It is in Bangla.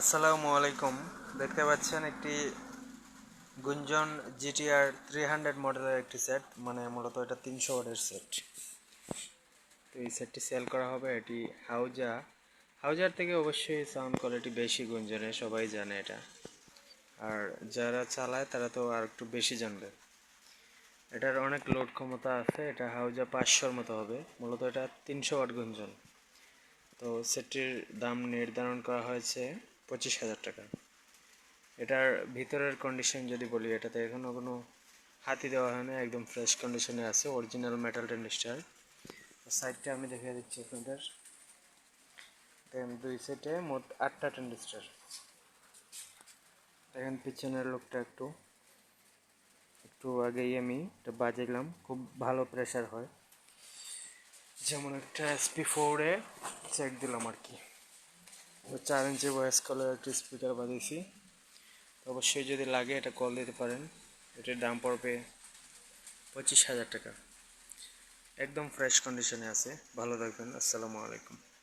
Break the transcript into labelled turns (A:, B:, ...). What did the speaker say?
A: আসসালামু আলাইকুম। দেখতে পাচ্ছেন একটি গুঞ্জন জিটিআর থ্রি হান্ড্রেড মডেলের একটি সেট মানে মূলত এটা তিনশো ওয়াটের সেট তো এই সেটটি সেল করা হবে, এটি হাউজা। হাউজার থেকে অবশ্যই সাউন্ড কোয়ালিটি বেশি গুঞ্জনে, সবাই জানে এটা। আর যারা চালায়, তারা তো আর একটু বেশি জানবে। এটার অনেক লোড ক্ষমতা আছে, এটা হাউজা পাঁচশোর মতো হবে। মূলত এটা তিনশো ওয়াট গুঞ্জন। তো সেটটির দাম নির্ধারণ করা হয়েছে পঁচিশ হাজার টাকা। এটার ভিতরের কন্ডিশন যদি বলি, এটাতে এখনও কোনো হাতি দেওয়া হয় না, একদম ফ্রেশ কন্ডিশনে আছে অরিজিনাল মেটাল টেন্ডিস্টার সাইডটা আমি দেখিয়ে দিচ্ছি আপনাদের। দুই সেটে মোট আটটা টেন্ডিস্টার দেখেন পিছনের লোকটা একটু একটু আগেই আমি এটা বাজাইলাম, খুব ভালো প্রেশার হয়। যেমন একটা এসপি ফোরে চেক দিলাম আর কি। চার ইঞ্চি ভয়েস কলের একটি স্পিকার বাজিয়েছি অবশ্যই যদি লাগে এটা কল দিতে পারেন। এটার দাম পড়বে পঁচিশ হাজার টাকা। একদম ফ্রেশ কন্ডিশনে আছে। ভালো থাকবেন। আসসালামু আলাইকুম।